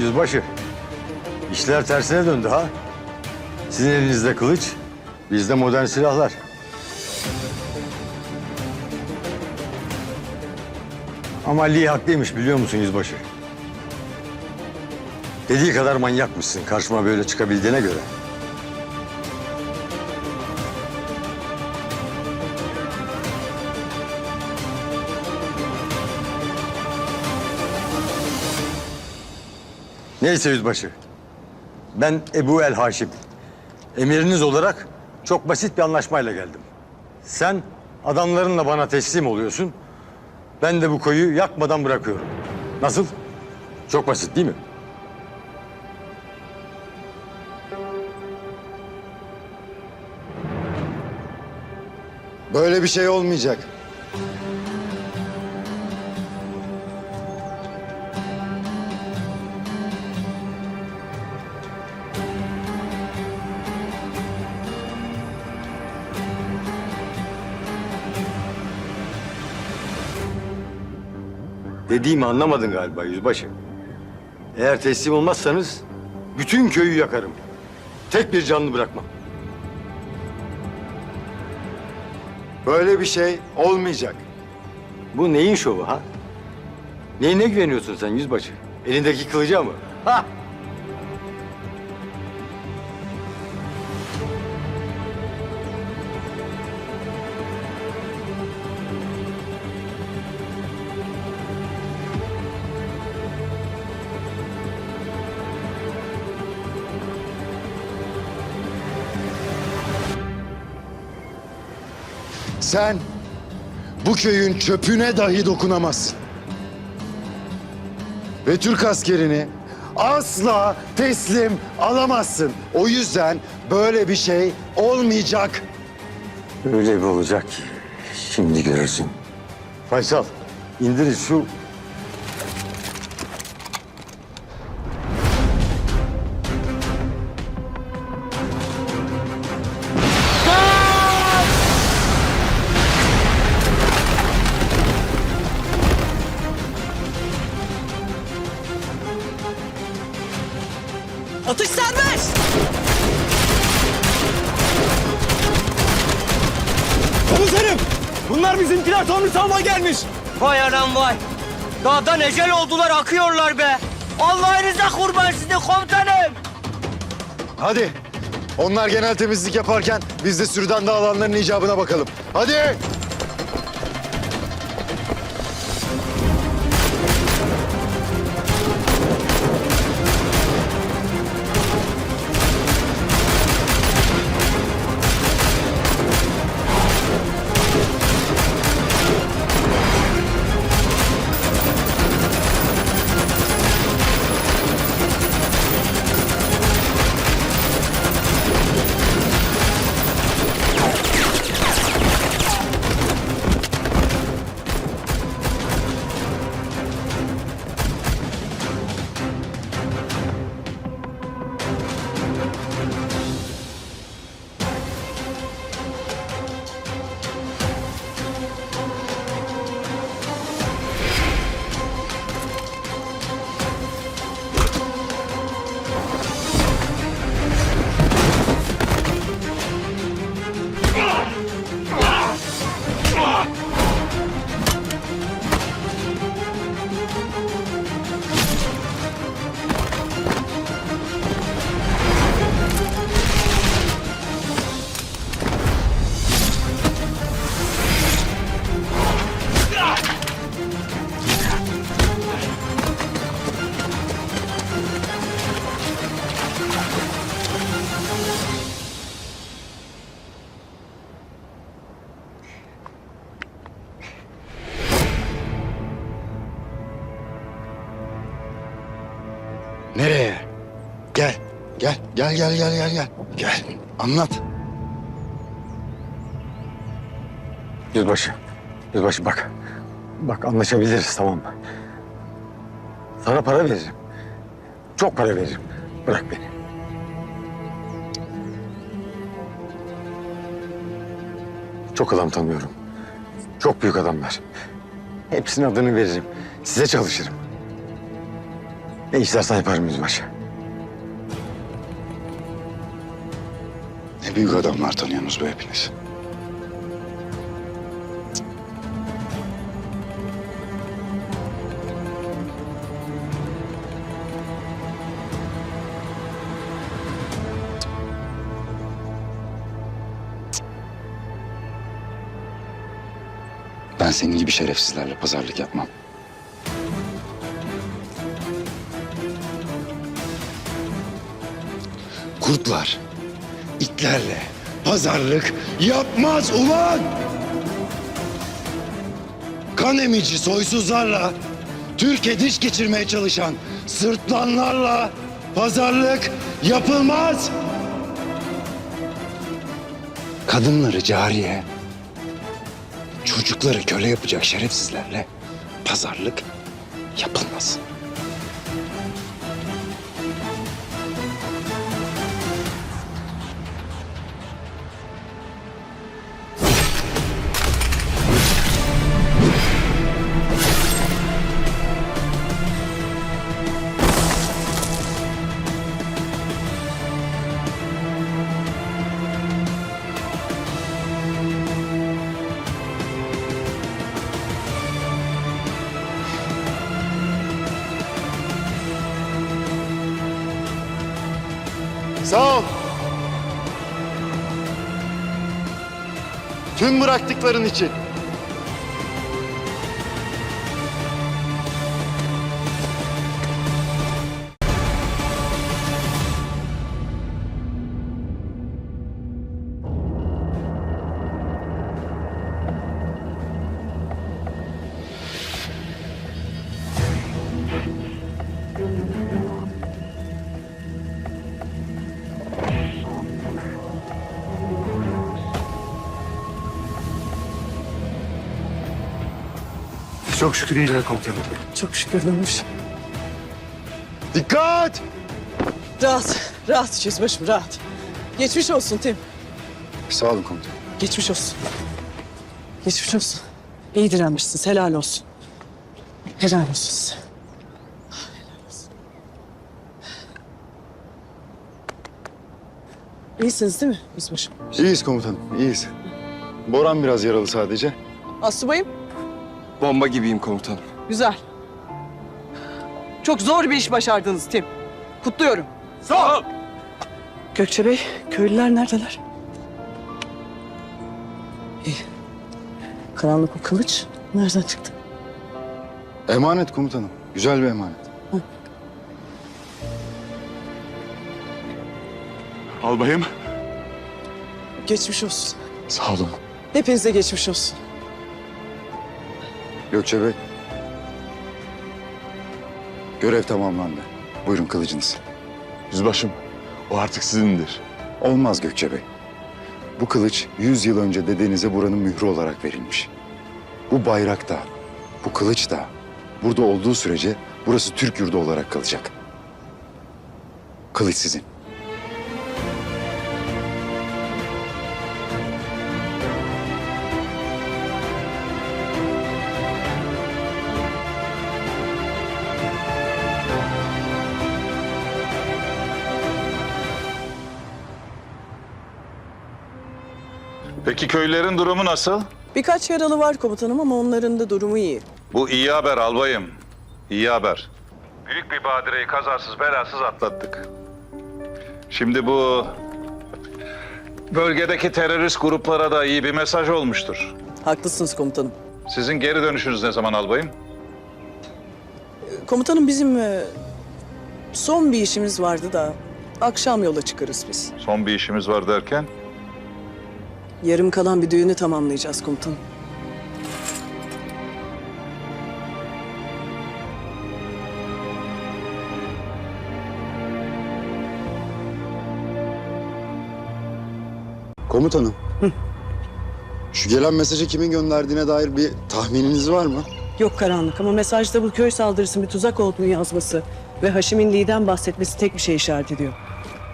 Yüzbaşı. İşler tersine döndü ha. Sizin elinizde kılıç, bizde modern silahlar. Ama Lee haklıymış biliyor musun yüzbaşı? Dediği kadar manyakmışsın karşıma böyle çıkabildiğine göre. Neyse yüzbaşı. Ben Ebu El Haşim. Emiriniz olarak çok basit bir anlaşmayla geldim. Sen adamlarınla bana teslim oluyorsun. Ben de bu koyu yakmadan bırakıyorum. Nasıl? Çok basit değil mi? Böyle bir şey olmayacak. Dediğimi anlamadın galiba yüzbaşı. Eğer teslim olmazsanız bütün köyü yakarım. Tek bir canlı bırakmam. Böyle bir şey olmayacak. Bu neyin şovu ha? Neyine güveniyorsun sen yüzbaşı? Elindeki kılıca mı? Ha? Sen bu köyün çöpüne dahi dokunamazsın. Ve Türk askerini asla teslim alamazsın. O yüzden böyle bir şey olmayacak. Öyle bir olacak ki şimdi görürsün. Faysal indir şu Komiserim! Bunlar bizimkiler Tomris almaya gelmiş. Vay anam vay! Dağdan ecel oldular akıyorlar be! Allah'ınıza kurban sizi komutanım! Hadi. Onlar genel temizlik yaparken biz de sürüden dağılanların icabına bakalım. Hadi. Gel. Gel gel gel gel gel. Anlat. yüzbaşı. Yüzbaşı bak. Bak anlaşabiliriz tamam mı? Sana para veririm. Çok para veririm. Bırak beni. Çok adam tanıyorum. Çok büyük adamlar. Hepsinin adını veririm. Size çalışırım. Ne istersen yaparım yüzbaşı. Büyük adamlar tanıyorsunuz be hepiniz. Ben senin gibi şerefsizlerle pazarlık yapmam. Kurtlar, itlerle pazarlık yapmaz ulan! Kan emici soysuzlarla, Türkiye diş geçirmeye çalışan sırtlanlarla pazarlık yapılmaz! Kadınları cariye, çocukları köle yapacak şerefsizlerle pazarlık yapılmaz. Sağ ol. Tüm bıraktıkların için. Çok şükür iyiler komutanım. Çok şükür dönmüş. Dikkat! Rahat, rahat yüzbaşım rahat. Geçmiş olsun Tim. Sağ olun komutanım. Geçmiş olsun. Geçmiş olsun. İyi direnmişsiniz. Helal olsun. Helal olsun size. Helal olsun. İyisiniz değil mi yüzbaşım? İyiyiz komutanım, iyiyiz. Boran biraz yaralı sadece. Asubayım. Bomba gibiyim komutanım. Güzel. Çok zor bir iş başardınız Tim. Kutluyorum. Sağ ol. Gökçe Bey, köylüler neredeler? İyi. Karanlık o kılıç nereden çıktı? Emanet komutanım, güzel bir emanet. Albayım. Geçmiş olsun. Sağ olun. Hepinize geçmiş olsun. Gökçe Bey. Görev tamamlandı. Buyurun kılıcınız. Yüzbaşım, o artık sizindir. Olmaz Gökçe Bey. Bu kılıç 100 yıl önce dedenize buranın mührü olarak verilmiş. Bu bayrak da, bu kılıç da burada olduğu sürece burası Türk yurdu olarak kalacak. Kılıç sizin. Köylerin durumu nasıl? Birkaç yaralı var komutanım ama onların da durumu iyi. Bu iyi haber albayım. İyi haber. Büyük bir badireyi kazasız belasız atlattık. Şimdi bu bölgedeki terörist gruplara da iyi bir mesaj olmuştur. Haklısınız komutanım. Sizin geri dönüşünüz ne zaman albayım? Komutanım bizim e, son bir işimiz vardı da akşam yola çıkarız biz. Son bir işimiz var derken? Yarım kalan bir düğünü tamamlayacağız komutanım. Komutanım. Şu gelen mesajı kimin gönderdiğine dair bir tahmininiz var mı? Yok karanlık ama mesajda bu köy saldırısının bir tuzak olduğunu yazması ve Haşim'in Lee'den bahsetmesi tek bir şey işaret ediyor.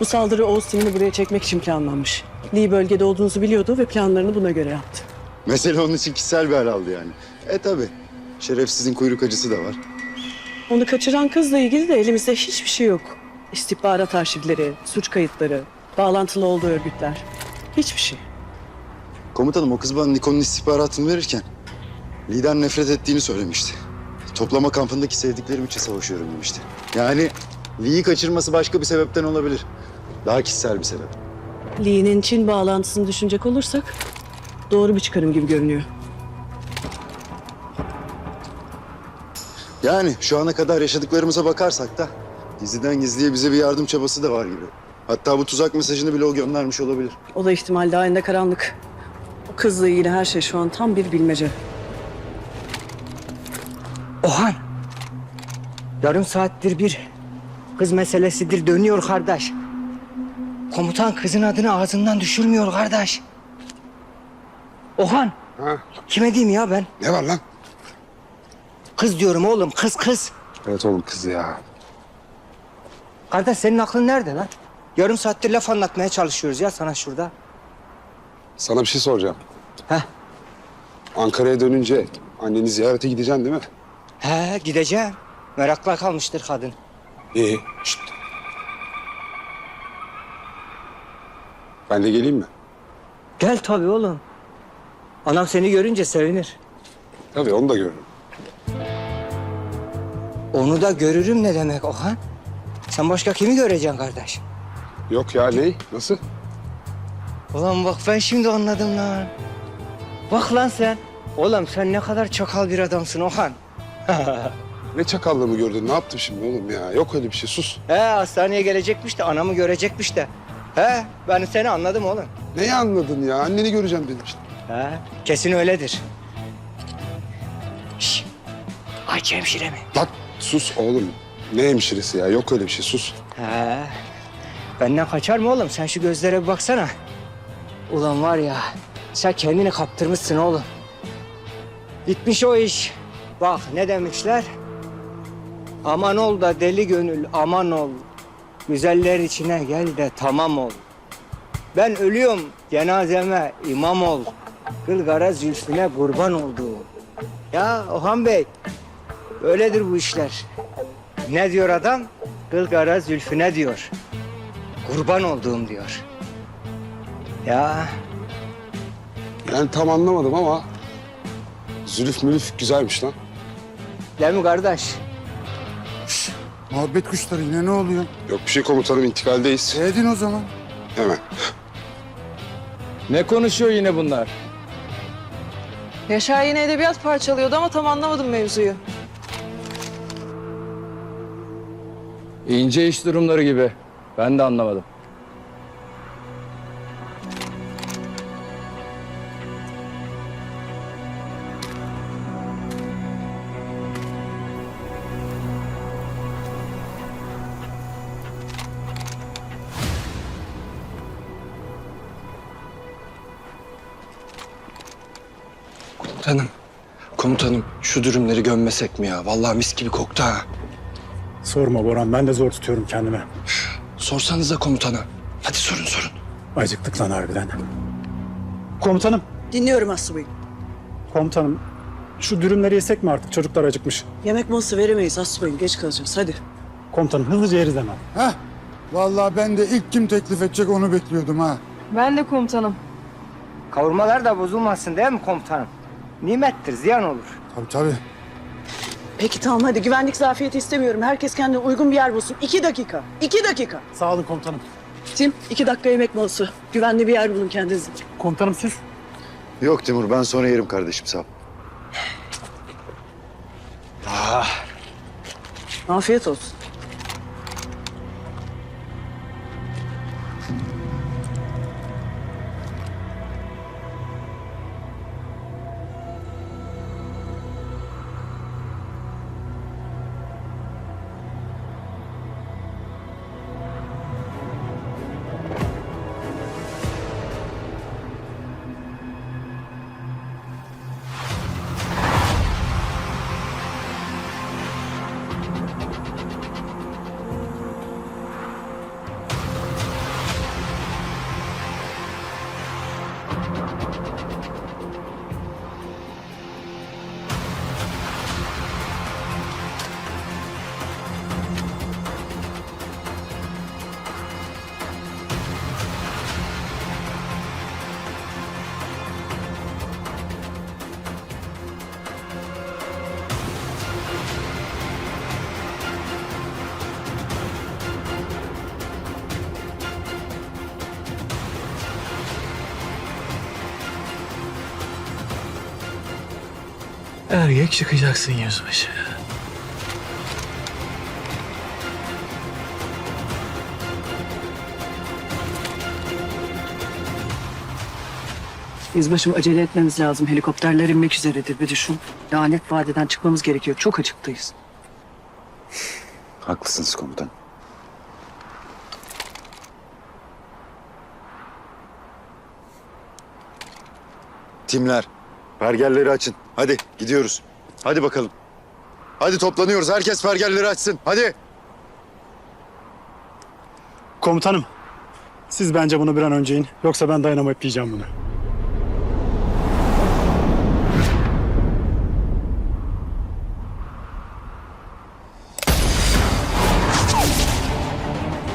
Bu saldırı Oğuz Tim'ini buraya çekmek için planlanmış. Lee bölgede olduğunuzu biliyordu ve planlarını buna göre yaptı. Mesele onun için kişisel bir hal aldı yani. E tabi. Şerefsizin kuyruk acısı da var. Onu kaçıran kızla ilgili de elimizde hiçbir şey yok. İstihbarat arşivleri, suç kayıtları, bağlantılı olduğu örgütler. Hiçbir şey. Komutanım o kız bana Nikon'un istihbaratını verirken lider nefret ettiğini söylemişti. Toplama kampındaki sevdiklerim için savaşıyorum demişti. Yani Lee'yi kaçırması başka bir sebepten olabilir. Daha kişisel bir sebep. Lee'nin Çin bağlantısını düşünecek olursak doğru bir çıkarım gibi görünüyor. Yani şu ana kadar yaşadıklarımıza bakarsak da gizliden gizliye bize bir yardım çabası da var gibi. Hatta bu tuzak mesajını bile o göndermiş olabilir. O da ihtimal dahilinde karanlık. O kızla ilgili her şey şu an tam bir bilmece. Ohan. Yarım saattir bir kız meselesidir dönüyor kardeş. Komutan kızın adını ağzından düşürmüyor kardeş. Ohan. Kime diyeyim ya ben? Ne var lan? Kız diyorum oğlum kız kız. Evet oğlum kız ya. Kardeş senin aklın nerede lan? Yarım saattir laf anlatmaya çalışıyoruz ya sana şurada. Sana bir şey soracağım. Heh. Ankara'ya dönünce anneni ziyarete gideceksin değil mi? He gideceğim. Merakla kalmıştır kadın. İyi. Şşt. Ben de geleyim mi? Gel tabii oğlum. Anam seni görünce sevinir. Tabii onu da görürüm. Onu da görürüm ne demek Ohan? Sen başka kimi göreceksin kardeş? Yok ya ne? Nasıl? Ulan bak ben şimdi anladım lan. Bak lan sen. Oğlum sen ne kadar çakal bir adamsın Ohan. Ne çakallığımı gördün? Ne yaptım şimdi oğlum ya? Yok öyle bir şey. Sus. He hastaneye gelecekmiş de anamı görecekmiş de. He ben seni anladım oğlum. Neyi anladın ya? Anneni göreceğim dedim işte. He kesin öyledir. Şş. Ayça hemşire mi? Lan sus oğlum. Ne hemşiresi ya? Yok öyle bir şey. Sus. He. Benden kaçar mı oğlum? Sen şu gözlere bir baksana. Ulan var ya, sen kendini kaptırmışsın oğlum. Bitmiş o iş. Bak ne demişler? Aman ol da deli gönül aman ol. Güzeller içine gel de tamam ol. Ben ölüyorum cenazeme imam ol. Kılgara zülfüne kurban oldu. Ya Ohan Bey, öyledir bu işler. Ne diyor adam? Kılgara zülfüne diyor. Kurban olduğum diyor. Ya Yani tam anlamadım ama... Zülüf mülüf güzelmiş lan. değil mi kardeş? Muhabbet kuşları yine ne oluyor? Yok bir şey komutanım intikaldeyiz. Edin o zaman. Hemen. Ne konuşuyor yine bunlar? Yaşar yine edebiyat parçalıyordu ama tam anlamadım mevzuyu. İnce iş durumları gibi. Ben de anlamadım. Şu dürümleri gömmesek mi ya? Vallahi mis gibi koktu ha. Sorma Boran ben de zor tutuyorum kendime. Sorsanıza komutana. Hadi sorun sorun. Acıktık lan harbiden. Komutanım, Dinliyorum Aslı Bey. komutanım. Şu dürümleri yesek mi artık? Çocuklar acıkmış. Yemek molası veremeyiz Aslı Bey. Geç kalacağız. Hadi. Komutanım hızlıca yeriz hemen. Heh. Vallahi ben de ilk kim teklif edecek onu bekliyordum ha. Ben de komutanım. Kavurmalar da bozulmasın değil mi komutanım? Nimettir, ziyan olur. Tabii tabii. Peki tamam hadi. Güvenlik zafiyeti istemiyorum. Herkes kendine uygun bir yer bulsun. İki dakika. İki dakika. Sağ olun komutanım. Tim iki dakika yemek molası. Güvenli bir yer bulun kendinize. Komutanım siz? Yok Timur ben sonra yerim kardeşim sağ ol. Afiyet olsun. Erkek çıkacaksın yüzbaşı. Yüzbaşım acele etmemiz lazım. Helikopterler inmek üzeredir bir düşün. Lanet vadiden çıkmamız gerekiyor. Çok açıktayız. Haklısınız komutanım. Timler, pergelleri açın. Hadi gidiyoruz. Hadi bakalım. Hadi toplanıyoruz. Herkes pergelleri açsın. Hadi. Komutanım, siz bence bunu bir an önce in. Yoksa ben dayanamayıp diyeceğim bunu.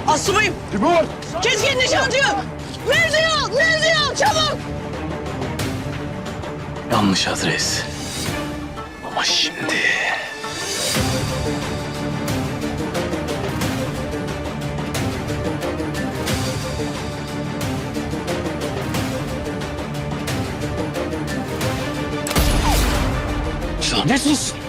Asubayım! Timur! Keskin nişancı! Mevziye al! Mevziye al! Çabuk! Yanlış adres. Ama şimdi... Lanet olsun.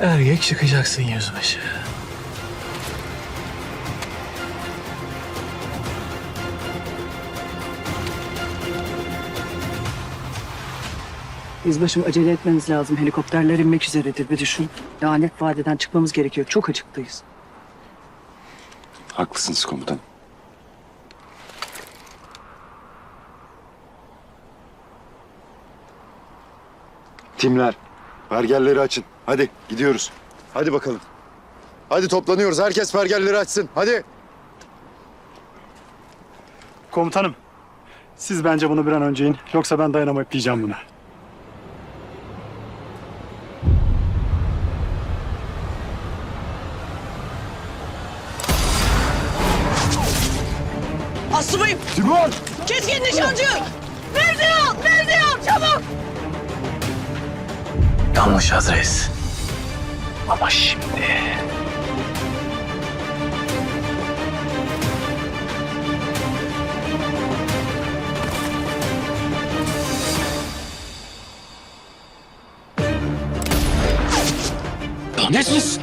Erkek çıkacaksın yüzbaşı. Yüzbaşım acele etmemiz lazım. Helikopterler inmek üzeredir bir düşün. Lanet vadiden çıkmamız gerekiyor. Çok açıktayız. Haklısınız komutanım. Timler, pergelleri açın. Hadi gidiyoruz. Hadi bakalım. Hadi toplanıyoruz. Herkes pergelleri açsın. Hadi. Komutanım, siz bence bunu bir an önce in. Yoksa ben dayanamayıp diyeceğim bunu. Lanet.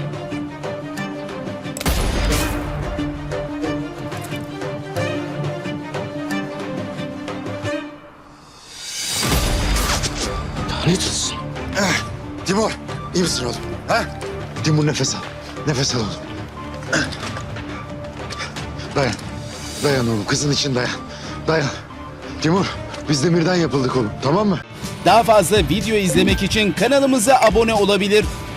Lanet olsun. Timur, iyi misin oğlum? Ha? Timur nefes al. Nefes al oğlum. Dayan. Dayan oğlum. Kızın için dayan. Dayan. Timur, biz demirden yapıldık oğlum. Tamam mı? Daha fazla video izlemek için kanalımıza abone olabilir.